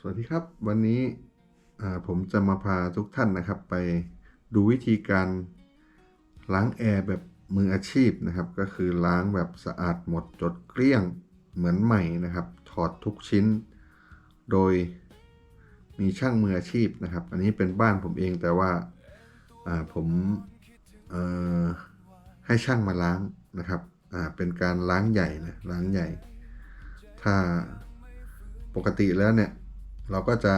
สวัสดีครับ วันนี้ผมจะมาพาทุกท่านนะครับ ไปดูวิธีการล้างแอร์แบบมืออาชีพนะครับ ก็คือล้างแบบสะอาดหมดจดเกลี้ยงเหมือนใหม่นะครับ ถอดทุกชิ้น โดยมีช่างมืออาชีพนะครับ อันนี้เป็นบ้านผมเองแต่ว่าผมให้ช่างมาล้างนะครับเป็นการล้างใหญ่นะล้างใหญ่ ถ้าปกติแล้วเนี่ย เราก็จะ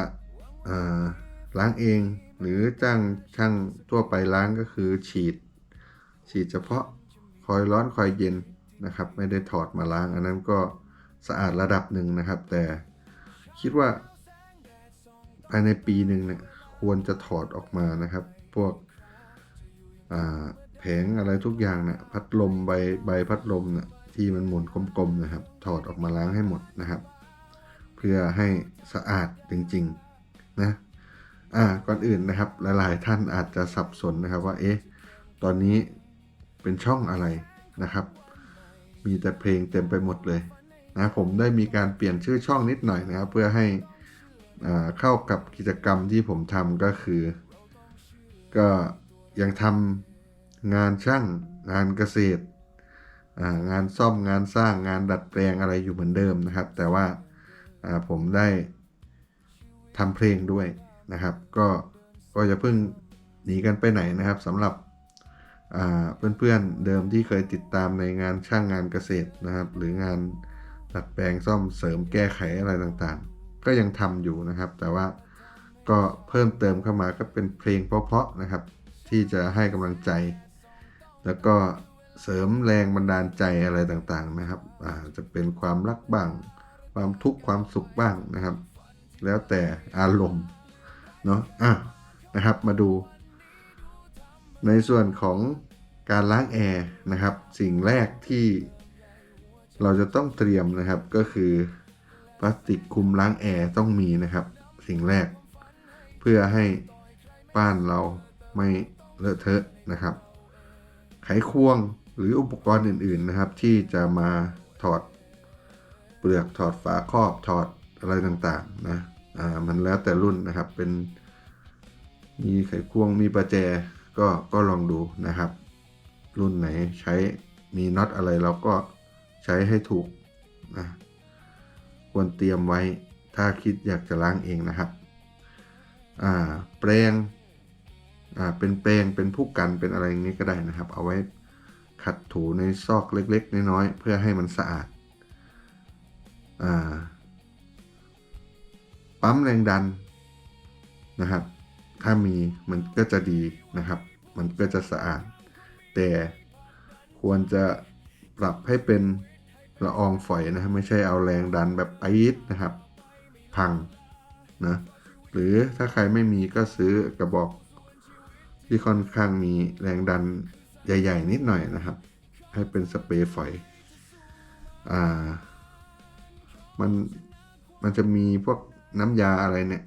ล้างเองหรือจ้างช่างทั่วไปล้างก็คือฉีด ฉีดเฉพาะคอยร้อนคอยเย็นนะครับ ไม่ได้ถอดมาล้าง อันนั้นก็สะอาดระดับหนึ่งนะครับ แต่คิดว่าภายในปีหนึ่งเนี่ยควรจะถอดออกมานะครับ พวกแผงอะไรทุกอย่างเนี่ยพัดลมใบใบพัดลมเนี่ยที่มันหมุนกลมๆนะครับ ถอดออกมาล้างให้หมดนะครับ พื่อให้สะอาดจริงๆนะอ่าก่อนอื่นนะครับ หลายๆท่านอาจจะสับสนนะครับว่าเอ๊ะตอนนี้เป็นช่องอะไรนะครับ มีแต่เพลงเต็มไปหมดเลยนะผมได้มีการเปลี่ยนชื่อช่องนิดหน่อยนะครับ เพื่อให้อ่าเข้ากับกิจกรรมที่ผมทำก็คือ ก็ยังทำงานช่างงานเกษตรอ่างานซ่อมงานสร้างงานดัดแปลงอะไรอยู่เหมือนเดิมนะครับ แต่ว่า ผมได้ทำเพลงด้วยนะครับ ก็ก็จะเพิ่งหนีกันไปไหนนะครับสำหรับอ่าเพื่อนๆเดิมที่เคยติดตามในงานช่างงานเกษตรนะครับ หรืองานดัดแปลงซ่อมเสริมแก้ไขอะไรต่างๆ ก็ยังทำอยู่นะครับ แต่ว่าก็เพิ่มเติมเข้ามาก็เป็นเพลงเพราะๆนะครับ ที่จะให้กำลังใจ แล้วก็เสริมแรงบันดาลใจอะไรต่างๆนะครับจะเป็นความรักบ้าง ความทุกข์ความสุขบ้างนะครับ แล้วแต่อารมณ์เนาะอะนะครับมาดู ในส่วนของการล้างแอร์นะครับ สิ่งแรกที่เราจะต้องเตรียมนะครับก็คือพลาสติกคุมล้างแอร์ต้องมีนะครับ สิ่งแรก เพื่อให้บ้านเราไม่เลอะเทอะนะครับ ไขควงหรืออุปกรณ์อื่น ๆนะครับ ที่จะมาถอด เปลือกถอดฝาครอบถอดอะไรต่างๆนะอ่ามันแล้วแต่รุ่นนะครับเป็นมีไขควงมีประแจก็ก็ลองดูนะครับ รุ่นไหนใช้มีน็อตอะไรเราก็ใช้ให้ถูกนะควรเตรียมไว้ถ้าคิดอยากจะล้างเองนะครับอ่าแปรงอ่าเป็นแปรงเป็นผู้กันเป็นอะไรอย่างนี้ก็ได้นะครับ เอาไว้ขัดถูในซอกเล็ก ๆ น้อยๆเพื่อให้มันสะอาด ปั๊มแรงดันนะครับ ถ้ามีมันก็จะดีนะครับ มันก็จะสะอาด แต่ควรจะปรับให้เป็นละอองฝอยนะครับไม่ใช่เอาแรงดันแบบปี๊ดนะครับ พังนะหรือถ้าใครไม่มีก็ซื้อกระบอกที่ค่อนข้างมีแรงดันใหญ่ ๆ นิดหน่อยนะครับ ให้เป็นสเปรย์ฝอย อ่า มันมันจะมีพวกน้ำยาอะไรเนี่ย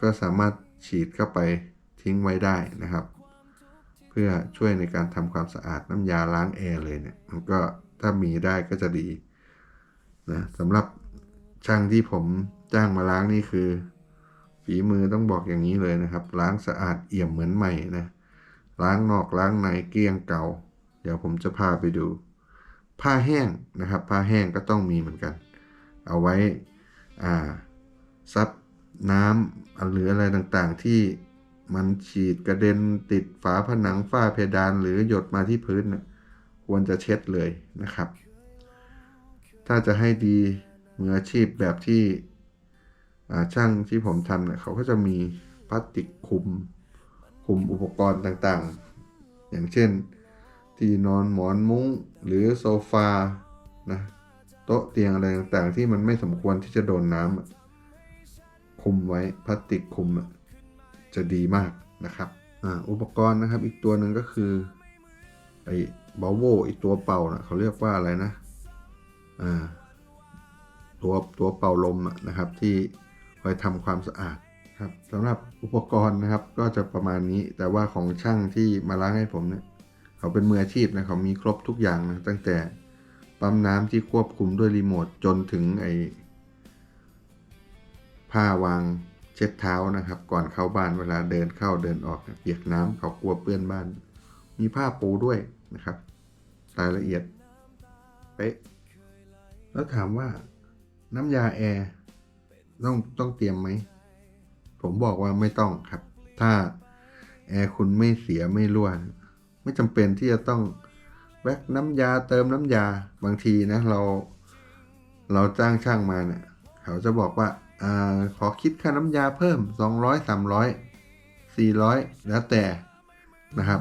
ก็สามารถฉีดเข้าไปทิ้งไว้ได้นะครับ เพื่อช่วยในการทำความสะอาดน้ำยาล้างแอร์เลยเนี่ยมันก็ถ้ามีได้ก็จะดีนะสำหรับช่างที่ผมจ้างมาล้างนี่คือ ฝีมือต้องบอกอย่างนี้เลยนะครับ ล้างสะอาดเอี่ยมเหมือนใหม่นะล้างนอกล้างในเกลี้ยงเก่า เดี๋ยวผมจะพาไปดู ผ้าแห้งนะครับ ผ้าแห้งก็ต้องมีเหมือนกัน เอาไว้ซับน้ำหรืออะไรต่างๆ ที่มันฉีดกระเด็นติดฝาผนังฝ้าเพดานหรือหยดมาที่พื้นนะควรจะเช็ดเลยนะครับ ถ้าจะให้ดีมืออาชีพแบบที่ช่างที่ผมทำเนี่ยเขาก็จะมีพลาสติกคุมคุมอุปกรณ์ต่างๆ อย่างเช่นที่นอนหมอนมุ้งหรือโซฟานะ โต๊ะเตียงอะไรต่างๆ ที่มันไม่สมควรที่จะโดนน้ำคุมไว้พลาสติกคุมจะดีมากนะครับอ่าอุปกรณ์นะครับ อีกตัวหนึ่งก็คือไอ้บอลโวอีกตัวเป่านะเขาเรียกว่าอะไรนะอ่าตัวตัวเป่าลมนะครับ ที่คอยทำความสะอาดครับสำหรับอุปกรณ์นะครับ ก็จะประมาณนี้แต่ว่าของช่างที่มาล้างให้ผมเนี่ย เขาเป็นมืออาชีพนะเขามีครบทุกอย่างนะตั้งแต่ ปั๊มน้ำที่ควบคุมด้วยรีโมทจนถึงไอผ้าวางเช็ดเท้านะครับ ก่อนเข้าบ้านเวลาเดินเข้าเดินออกเนี่ยเปียกน้ำเขากลัวเปื้อนบ้าน มีผ้าปูด้วยนะครับ รายละเอียดเป๊ะแล้วถามว่าน้ำยาแอร์ต้องต้องเตรียมไหม ผมบอกว่าไม่ต้องครับ ถ้าแอร์คุณไม่เสียไม่รั่ว ไม่จำเป็นที่จะต้อง แวกน้ำยาเติมน้ำยาบางทีนะเรา เราจ้างช่างมาเนี่ยเขาจะบอกว่าอาขอคิดค่าน้ำยาเพิ่ม 200 300 400 แล้วแต่นะครับ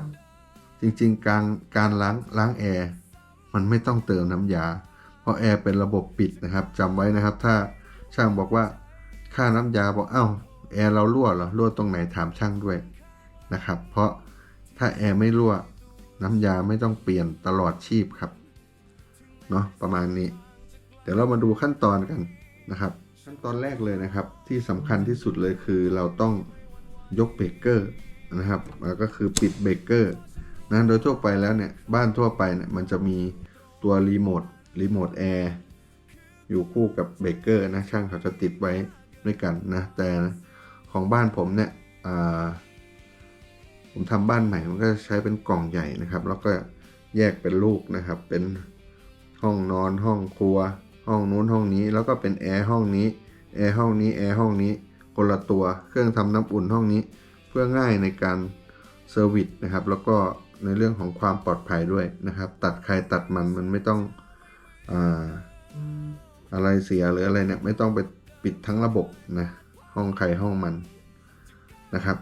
จริงๆ การการล้างล้างแอร์มันไม่ต้องเติมน้ำยา เพราะแอร์เป็นระบบปิดนะครับจำไว้นะครับ ถ้าช่างบอกว่าค่าน้ำยาบอกเอ้าแอร์เรารั่วเหรอรั่วตรงไหนถามช่างด้วยนะครับ เพราะถ้าแอร์ไม่รั่ว น้ำยาไม่ต้องเปลี่ยนตลอดชีพครับเนาะประมาณนี้ เดี๋ยวเรามาดูขั้นตอนกันนะครับ ขั้นตอนแรกเลยนะครับ ที่สำคัญที่สุดเลยคือเราต้องยกเบรกเกอร์นะครับแล้วก็คือปิดเบรกเกอร์นะโดยทั่วไปแล้วเนี่ยบ้านทั่วไปเนี่ยมันจะมีตัวรีโมทรีโมทแอร์อยู่คู่กับเบรกเกอร์นะช่างเขาจะติดไว้ด้วยกันนะแต่ของบ้านผมเนี่ยอ่า ผมทำบ้านใหม่มันก็ใช้เป็นกล่องใหญ่นะครับ แล้วก็แยกเป็นลูกนะครับ เป็นห้องนอนห้องครัว ห้องนู้นห้องนี้ แล้วก็เป็นแอร์ห้องนี้แอร์ห้องนี้แอร์ห้องนี้คนละตัวเครื่องทำน้ำอุ่นห้องนี้ เพื่อง่ายในการเซอร์วิสนะครับ แล้วก็ในเรื่องของความปลอดภัยด้วยนะครับ ตัดใครตัดมันมันไม่ต้องอาอะไรเสียหรืออะไรเนี่ยไม่ต้องไปปิดทั้งระบบนะห้องใครห้องมันนะครับ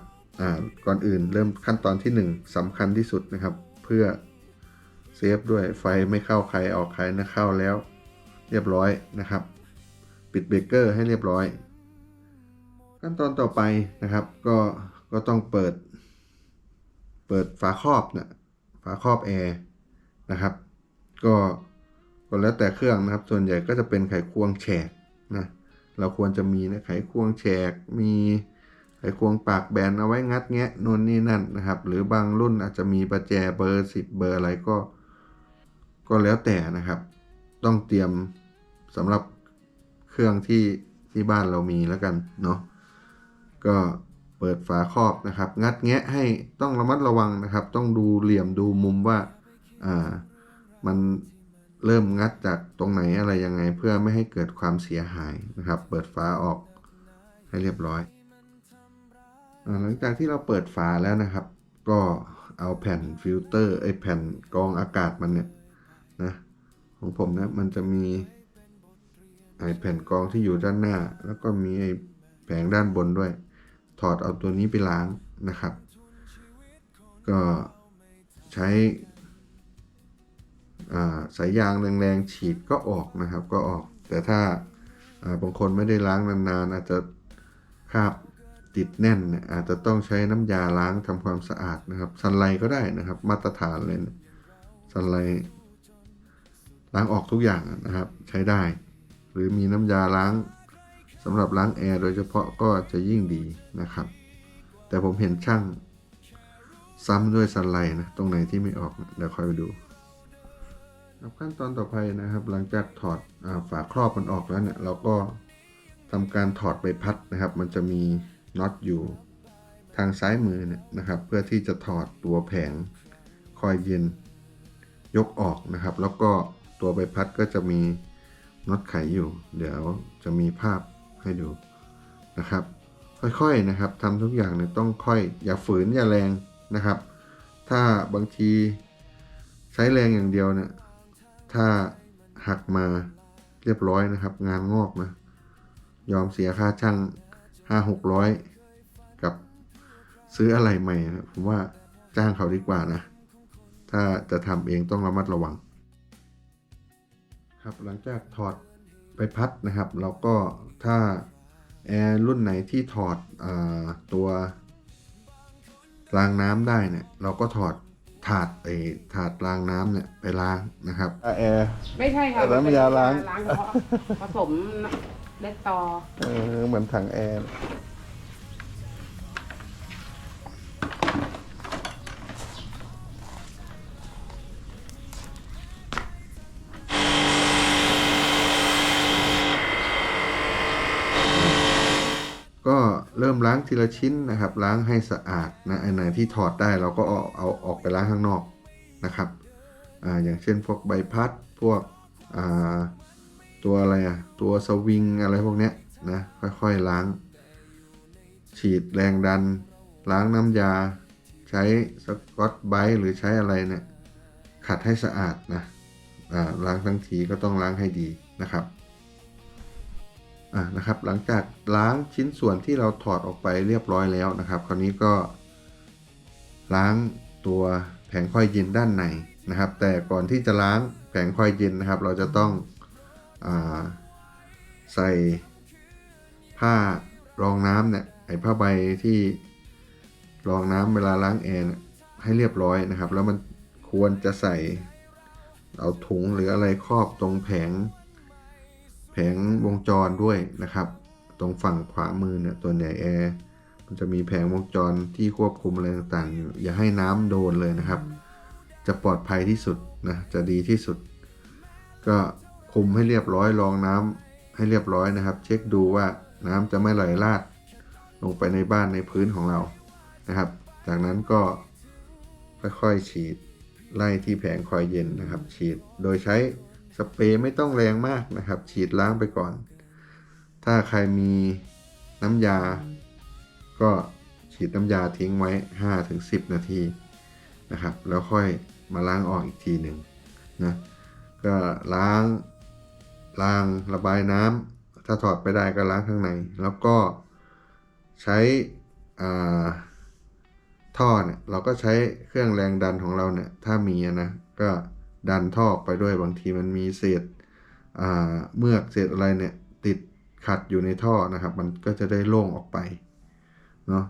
ก่อนอื่นเริ่มขั้นตอนที่ 1สำคัญที่สุดนะครับ เพื่อเซฟด้วยไฟไม่เข้าใครออกใครนะเข้าแล้ว เรียบร้อยนะครับ ปิดเบรกเกอร์ให้เรียบร้อย ขั้นตอนต่อไปนะครับก็ก็ต้องเปิด เปิดฝาครอบนะฝาครอบแอร์นะครับ ก็ก็แล้วแต่เครื่องนะครับ ส่วนใหญ่ก็จะเป็นไขควงแฉกนะเราควรจะมีนะไขควงแฉกมี ไขควงปากแบนเอาไว้งัดแงะนนนี่นั่นนะครับ หรือบางรุ่นอาจจะมีประแจเบอร์ 10 เบอร์อะไรก็ ก็แล้วแต่นะครับ ต้องเตรียมสำหรับเครื่องที่ที่บ้านเรามีแล้วกันเนาะก็เปิดฝาครอบนะครับ งัดแงะให้ต้องระมัดระวังนะครับ ต้องดูเหลี่ยมดูมุมว่าอ่ามันเริ่มงัดจากตรงไหนอะไรยังไงเพื่อไม่ให้เกิดความเสียหายนะครับ เปิดฝาออกให้เรียบร้อย หลังจากที่เราเปิดฝาแล้วนะครับ ก็เอาแผ่นฟิลเตอร์ไอแผ่นกรองอากาศมันเนี่ยนะของผมนะมันจะมีไอแผ่นกรองที่อยู่ด้านหน้า แล้วก็มีไอแผงด้านบนด้วย ถอดเอาตัวนี้ไปล้างนะครับ ก็ใช้สายยางแรงๆฉีดก็ออกนะครับก็ออก แต่ถ้าอ่าบางคนไม่ได้ล้างนานๆอาจจะคราบ ติดแน่นเนี่ยอาจจะต้องใช้น้ำยาล้างทำความสะอาดนะครับซันไลก็ได้นะครับ มาตรฐานเลยนะซันไลล้างออกทุกอย่างนะครับ ใช้ได้ หรือมีน้ำยาล้างสำหรับล้างแอร์โดยเฉพาะก็จะยิ่งดีนะครับ แต่ผมเห็นช่างซ้ำด้วยซันไลนะตรงไหนที่ไม่ออกเดี๋ยวค่อยไปดูขั้นตอนต่อไปนะครับ หลังจากถอดอฝาครอบมันออกแล้วเนี่ยเราก็ทำการถอดใบพัดนะครับ มันจะมี น็อตอยู่ทางซ้ายมือเนี่ยนะครับ เพื่อที่จะถอดตัวแผงคอยเย็นยกออกนะครับ แล้วก็ตัวใบพัดก็จะมีน็อตไขอยู่ เดี๋ยวจะมีภาพให้ดูนะครับ ค่อยๆนะครับทำทุกอย่างเนี่ยต้องค่อย อย่าฝืนอย่าแรงนะครับ ถ้าบางทีใช้แรงอย่างเดียวเนี่ยถ้าหักมาเรียบร้อยนะครับ งานงอกนะยอมเสียค่าช่าง ห้าหกร้อยกับซื้ออะไรใหม่นะผมว่าจ้างเขาดีกว่านะ ถ้าจะทำเองต้องระมัดระวัง ครับหลังจากถอดไปพัดนะครับ เราก็ถ้าแอร์รุ่นไหนที่ถอดอาตัวรางน้ำได้เนี่ยเราก็ถอดถาดไอถาดรางน้ำเนี่ยไปล้างนะครับแอร์ไม่ใช่ค่ะน้ำยาล้างล้างเฉพาะผสม เล็ดตอเออเหมือนถังแอร์ก็เริ่มล้างทีละชิ้นนะครับ ล้างให้สะอาดนะอันไหนที่ถอดได้เราก็เอาเอาออกไปล้างข้างนอกนะครับอ่าอย่างเช่นพวกใบพัดพวกอ่า ตัวอะไรอะตัวสวิงอะไรพวกเนี้ยนะค่อยๆล้าง ฉีดแรงดัน ล้างน้ำยา ใช้สกอตไบรท์หรือใช้อะไรเนี่ยขัดให้สะอาดนะอ่าล้างทั้งทีก็ต้องล้างให้ดีนะครับอะนะครับหลังจากล้างชิ้นส่วนที่เราถอดออกไปเรียบร้อยแล้วนะครับ คราวนี้ก็ ล้างตัวแผงคอยเย็นด้านในนะครับ แต่ก่อนที่จะล้างแผงคอยเย็นนะครับ เราจะต้อง ใส่ผ้ารองน้ำเนี่ยไอ้ผ้าใบที่รองน้ำเวลาล้างแอร์ให้เรียบร้อยนะครับ แล้วมันควรจะใส่เอาถุงหรืออะไรครอบตรงแผง แผงวงจรด้วยนะครับ ตรงฝั่งขวามือเนี่ยตัวใหญ่แอร์มันจะมีแผงวงจรที่ควบคุมอะไรต่างๆอยู่อย่าให้น้ำโดนเลยนะครับ จะปลอดภัยที่สุดนะจะดีที่สุด ก็ คุมให้เรียบร้อยรองน้ำให้เรียบร้อยนะครับ เช็คดูว่าน้ำจะไม่ไหลลาด ลงไปในบ้านในพื้นของเรานะครับ จากนั้นก็ค่อยๆฉีดไล่ที่แผงคอยเย็นนะครับ ฉีดโดยใช้สเปรย์ไม่ต้องแรงมากนะครับ ฉีดล้างไปก่อน ถ้าใครมีน้ำยา ก็ฉีดน้ำยาทิ้งไว้ 5-10 นาทีนะครับ แล้วค่อยมาล้างออกอีกทีหนึ่งนะก็ล้าง ล้างระบายน้ำถ้าถอดไปได้ก็ล้างข้างใน แล้วก็ใช้ท่อเนี่ยเราก็ใช้เครื่องแรงดันของเราเนี่ยถ้ามีนะก็ดันท่อออกไปด้วยบางทีมันมีเศษเมือกเศษอะไรเนี่ยติดขัดอยู่ในท่อนะครับ มันก็จะได้โล่งออกไปเนาะ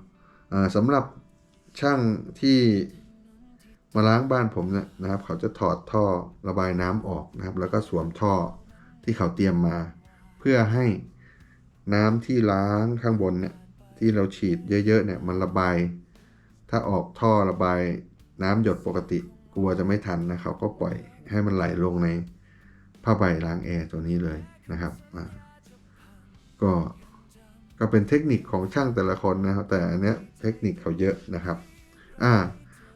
อ่าสำหรับช่างที่มาล้างบ้านผมเนี่ยนะครับ เขาจะถอดท่อระบายน้ำออกนะครับ แล้วก็สวมท่อ ที่เขาเตรียมมา เพื่อให้น้ำที่ล้างข้างบนเนี่ยที่เราฉีดเยอะๆเนี่ยมันระบาย ถ้าออกท่อระบายน้ำหยดปกติกลัวจะไม่ทันนะเขาก็ปล่อยให้มันไหลลงในผ้าใบล้างแอร์ตัวนี้เลยนะครับก็ก็เป็นเทคนิคของช่างแต่ละคนนะครับ แต่อันเนี้ยเทคนิคเขาเยอะนะครับ อ่า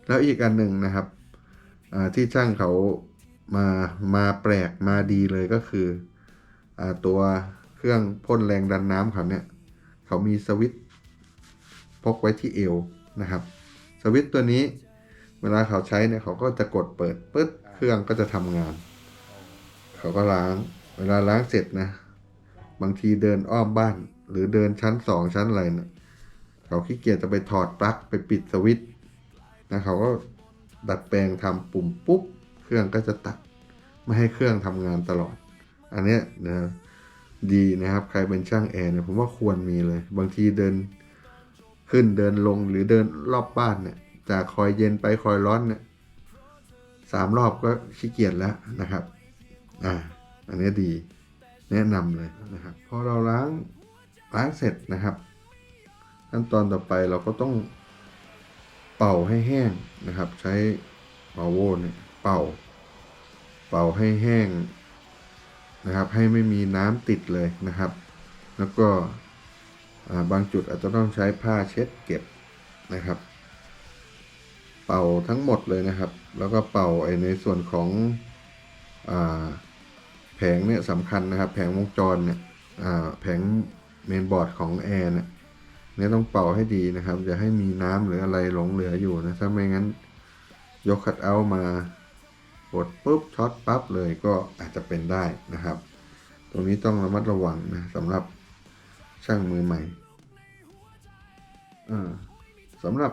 แล้วอีกอันหนึ่งนะครับ อ่าที่ช่างเขา มามาแปลกมาดีเลยก็คืออ่าตัวเครื่องพ่นแรงดันน้ำเขาเนี่ยเขามีสวิตพกไว้ที่เอวนะครับ สวิตตัวนี้เวลาเขาใช้เนี่ยเขาก็จะกดเปิดปึ๊ดเครื่องก็จะทำงาน เขาก็ล้างเวลาล้างเสร็จนะ บางทีเดินอ้อมบ้าน หรือเดินชั้นสองชั้นอะไรเนี่ยเขาขี้เกียจจะไปถอดปลั๊กไปปิดสวิตช์นะเขาก็ดัดแปลงทำปุ่มปุ๊บ เครื่องก็จะตัด ไม่ให้เครื่องทำงานตลอด อันเนี้ยนะดีนะครับ ใครเป็นช่างแอร์เนี่ยผมว่าควรมีเลย บางทีเดินขึ้นเดินลงหรือเดินรอบบ้านเนี่ย จากคอยเย็นไปคอยร้อนเนี่ยสามรอบก็ขี้เกียจแล้วนะครับ อ่า อันนี้ดี แนะนำเลยนะครับ พอเราล้างล้างเสร็จนะครับ ขั้นตอนต่อไปเราก็ต้องเป่าให้แห้งนะครับ ใช้เป่าโวเนี่ย เป่า เป่าให้แห้งนะครับ ให้ไม่มีน้ำติดเลยนะครับ แล้วก็บางจุดอาจจะต้องใช้ผ้าเช็ดเก็บนะครับ เป่าทั้งหมดเลยนะครับ แล้วก็เป่าไอในส่วนของอแผงเนี่ยสำคัญนะครับ แผงวงจรเนี่ยแผงเมนบอร์ดของแอร์เนี่ยเนี่ยต้องเป่าให้ดีนะครับอย่าให้มีน้ำหรืออะไรหลงเหลืออยู่นะถ้าไม่งั้นยกคัดเอาท์มา กดปุ๊บช็อตปั๊บเลยก็อาจจะเป็นได้นะครับ ตรงนี้ต้องระมัดระวังนะสำหรับช่างมือใหม่สำหรับ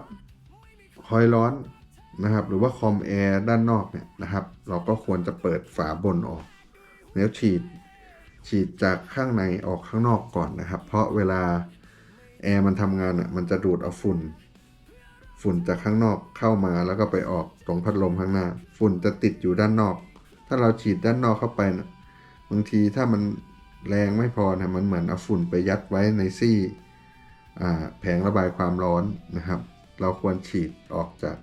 คอยร้อนนะครับ หรือว่าคอมแอร์ด้านนอกเนี่ยนะครับ เราก็ควรจะเปิดฝาบนออก แล้วฉีดฉีดจากข้างในออกข้างนอกก่อนนะครับ เพราะเวลาแอร์มันทำงานอะมันจะดูดเอาฝุ่น ฝุ่นจากข้างนอกเข้ามาแล้วก็ไปออกตรงพัดลมข้างหน้า ฝุ่นจะติดอยู่ด้านนอก ถ้าเราฉีดด้านนอกเข้าไปนะบางทีถ้ามันแรงไม่พอนะมันเหมือนเอาฝุ่นไปยัดไว้ในซี่แผงระบายความร้อนนะครับ เราควรฉีดออกจาก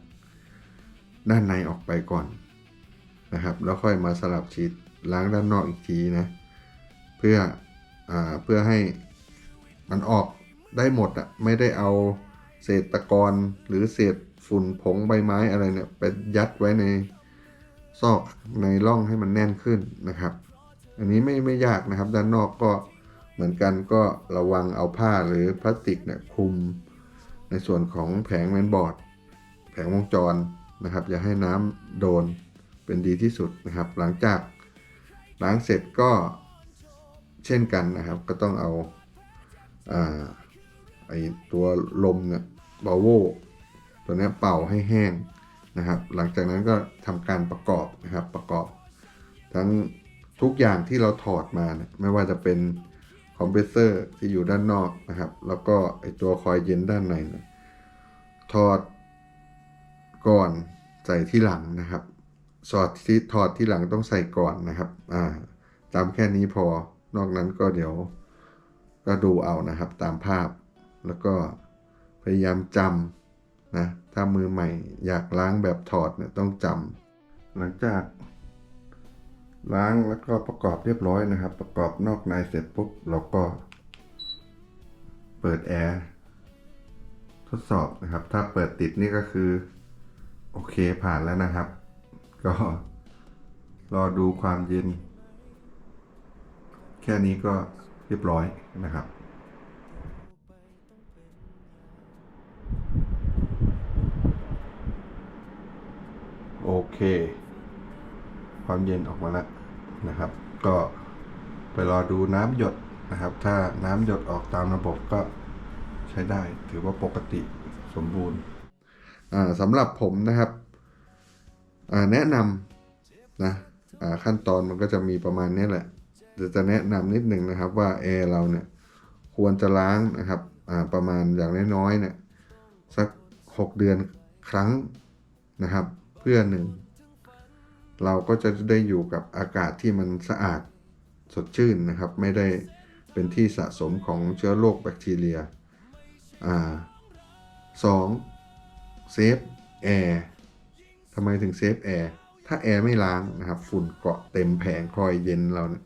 ด้านในออกไปก่อนนะครับแล้วค่อยมาสลับฉีดล้างด้านนอกอีกทีนะเพื่ออเพื่อให้มันออกได้หมดอะไม่ได้เอา เศษตะกอนหรือเศษฝุ่นผงใบไม้อะไรเนี่ยไปยัดไว้ในซอกในร่องให้มันแน่นขึ้นนะครับ อันนี้ไม่ไม่ยากนะครับ ด้านนอกก็เหมือนกันก็ระวังเอาผ้าหรือพลาสติกเนี่ยคลุมในส่วนของแผงแมนบอร์ด แผงวงจรนะครับ อย่าให้น้ำโดนเป็นดีที่สุดนะครับ หลังจากล้างเสร็จก็เช่นกันนะครับ ก็ต้องเอาอาไอตัวลมเนี่ย บาโวตัวนี้เป่าให้แห้งนะครับ หลังจากนั้นก็ทำการประกอบนะครับประกอบ ทั้งทุกอย่างที่เราถอดมาเนี่ยไม่ว่าจะเป็นคอมเพรสเซอร์ที่อยู่ด้านนอกนะครับ แล้วก็ไอตัวคอยเย็นด้านในนี่ยถอดก่อนใส่ที่หลังนะครับสอดที่ถอดที่หลังต้องใส่ก่อนนะครับ อ่าจำแค่นี้พอ นอกนั้นก็เดี๋ยวก็ดูเอานะครับ ตามภาพ แล้วก็ พยายามจำนะถ้ามือใหม่อยากล้างแบบถอดเนี่ยต้องจำหลังจาก ล้างแล้วก็ประกอบเรียบร้อยนะครับ ประกอบนอกในเสร็จปุ๊บเราก็ เปิดแอร์ทดสอบนะครับ ถ้าเปิดติดนี่ก็คือ โอเคผ่านแล้วนะครับ ก็รอดูความเย็น แค่นี้ก็เรียบร้อยนะครับ โอ เค ความเย็นออกมาแล้วนะครับ ก็ไปรอดูน้ำหยดนะครับ ถ้าน้ำหยดออกตามระบบก็ใช้ได้ ถือว่าปกติสมบูรณ์สำหรับผมนะครับแนะนำนะขั้นตอนมันก็จะมีประมาณนี้แหละเดี๋ยวจะแนะนำนิดหนึ่งนะครับว่าแอร์เราเนี่ยควรจะล้างนะครับประมาณอย่างน้อยๆเนี่ยสัก 6 เดือนครั้งนะครับ เพื่อหนึ่ง เราก็จะได้อยู่กับอากาศที่มันสะอาดสดชื่นนะครับ ไม่ได้เป็นที่สะสมของเชื้อโรคแบคทีเรียอ่าสองเซฟแอร์ทำไมถึงเซฟแอร์ถ้าแอร์ไม่ล้างนะครับ ฝุ่นเกาะเต็มแผงคอยเย็นเรานี่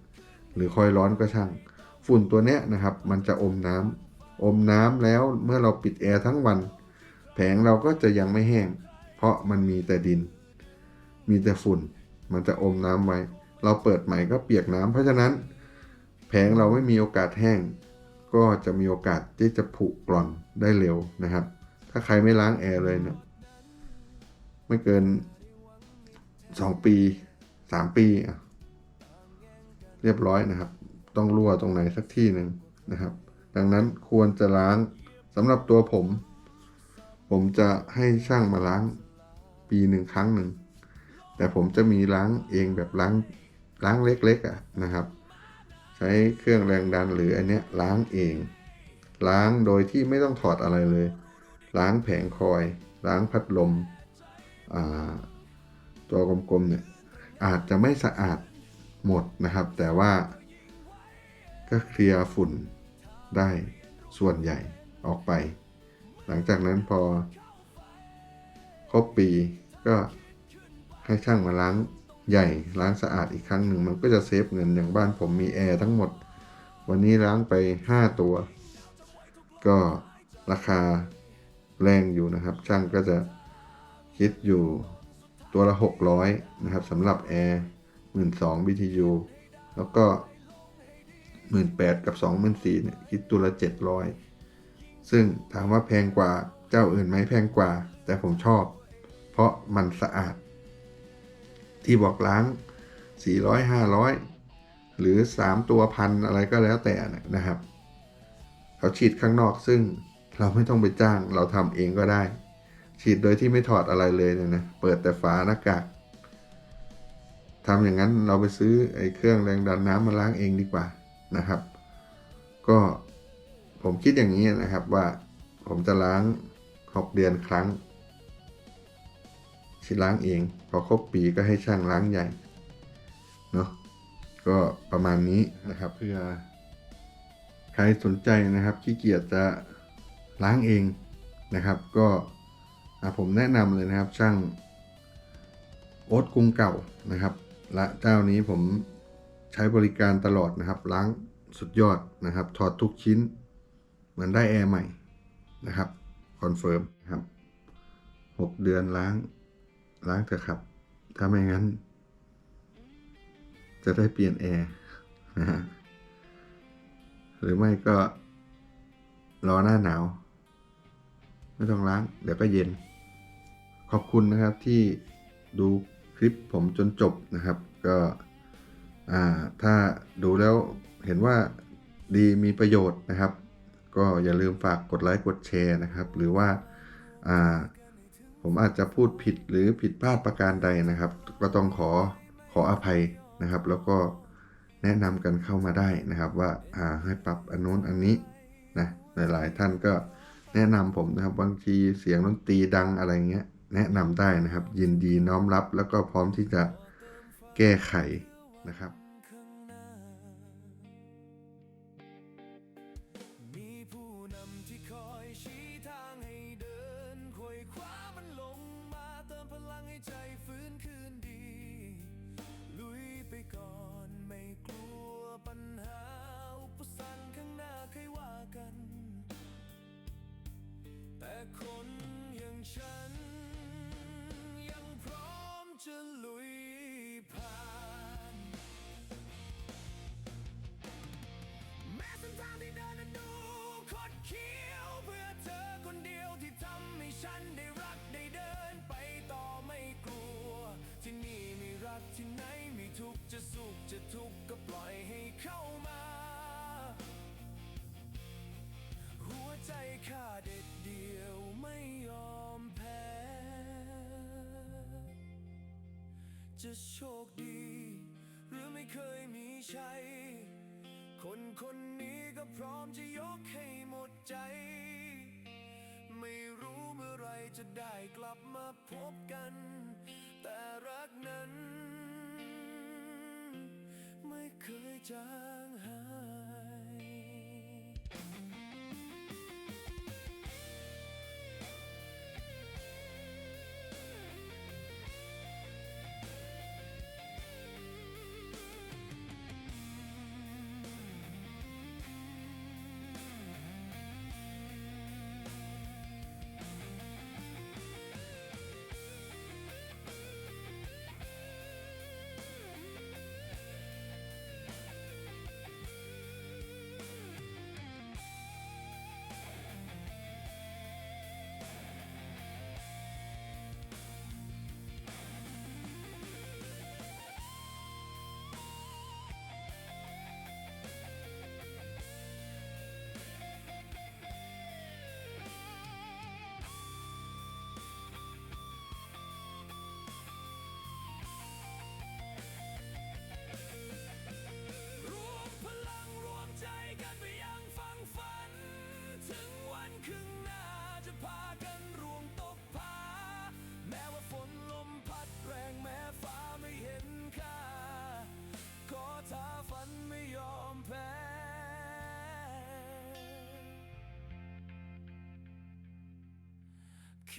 หรือคอยร้อนก็ช่าง ฝุ่นตัวเนี้ยนะครับ มันจะอมน้ำอมน้ำแล้วเมื่อเราปิดแอร์ทั้งวัน แผงเราก็จะยังไม่แห้ง เพราะมันมีแต่ดิน มีแต่ฝุ่น มันจะอมน้ำไว้ เราเปิดใหม่ก็เปียกน้ำเพราะฉะนั้น แผงเราไม่มีโอกาสแห้ง ก็จะมีโอกาสที่จะผุกร่อนได้เร็วนะครับ ถ้าใครไม่ล้างแอร์เลยเนี่ยไม่เกิน 2 ปี 3 ปีอะเรียบร้อยนะครับ ต้องรั่วตรงไหนสักที่หนึ่งนะครับ ดังนั้นควรจะล้างสำหรับตัวผม ผมจะให้ช่างมาล้างปีหนึ่งครั้งหนึ่ง แต่ผมจะมีล้างเองแบบล้างล้างเล็กๆอะนะครับ ใช้เครื่องแรงดันหรืออันเนี้ยล้างเอง ล้างโดยที่ไม่ต้องถอดอะไรเลย ล้างแผงคอย ล้างพัดลมตัวกลมๆเนี่ยอาจจะไม่สะอาดหมดนะครับ แต่ว่าก็เคลียร์ฝุ่นได้ส่วนใหญ่ออกไป หลังจากนั้นพอครบปีก็ ให้ช่างมาล้างใหญ่ล้างสะอาดอีกครั้งหนึ่งมันก็จะเซฟเงินอย่างบ้านผมมีแอร์ทั้งหมด วันนี้ล้างไป 5 ตัว ก็ราคาแรงอยู่นะครับ ช่างก็จะคิดอยู่ตัวละ 600 นะครับสำหรับแอร์12,000 BTU แล้วก็ 18,000 กับ 24,000เนี่ยคิดตัวละ 700 ซึ่งถามว่าแพงกว่าเจ้าอื่นไหมแพงกว่า แต่ผมชอบ เพราะมันสะอาด ที่บอกล้าง 400 500 หรือ 3 ตัวพันอะไรก็แล้วแต่นะครับ เขาฉีดข้างนอกซึ่งเราไม่ต้องไปจ้างเราทำเองก็ได้ ฉีดโดยที่ไม่ถอดอะไรเลยเนี่ยนะเปิดแต่ฝาหน้ากากทำอย่างนั้นเราไปซื้อไอ้เครื่องแรงดันน้ำมาล้างเองดีกว่านะครับ ก็ผมคิดอย่างนี้นะครับว่าผมจะล้าง 6 เดือนครั้ง ที่ล้างเอง พอครบปีก็ให้ช่างล้างใหญ่เนาะก็ประมาณนี้นะครับ เพื่อ ใครสนใจนะครับขี้เกียจจะล้างเองนะครับ ก็ผมแนะนำเลยนะครับ ช่างโอ๊ตกรุงเก่านะครับและเจ้านี้ผมใช้บริการตลอดนะครับ ล้างสุดยอดนะครับ ถอดทุกชิ้น เหมือนได้แอร์ใหม่นะครับคอนเฟิร์มครับหกเดือนล้าง ล้างเถอะครับ ถ้าไม่งั้น จะได้เปลี่ยนแอร์นะฮะหรือไม่ก็ รอหน้าหนาว ไม่ต้องล้าง เดี๋ยวก็เย็น ขอบคุณนะครับที่ดูคลิปผมจนจบนะครับ ก็อ่าถ้าดูแล้วเห็นว่าดีมีประโยชน์นะครับ ก็อย่าลืมฝากกดไลค์กดแชร์นะครับ หรือว่าอ่า ผมอาจจะพูดผิดหรือผิดพลาดประการใดนะครับ ก็ต้องขอขออภัยนะครับ แล้วก็แนะนำกันเข้ามาได้นะครับ ว่าอ่าให้ปรับอันโน้นอันนี้นะหลายๆท่านก็แนะนำผมนะครับบางทีเสียงดนตรีดังอะไรเงี้ย แนะนำได้นะครับ ยินดีน้อมรับแล้วก็พร้อมที่จะแก้ไขนะครับ จะโชคดี หรือไม่เคยมีชัย คนคนนี้ก็พร้อมจะยกให้หมดใจ ไม่รู้เมื่อไรจะได้กลับมาพบกัน แต่รักนั้น ไม่เคยจาง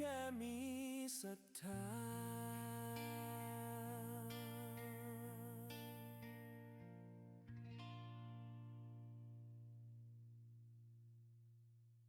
แค่มีศรัทธา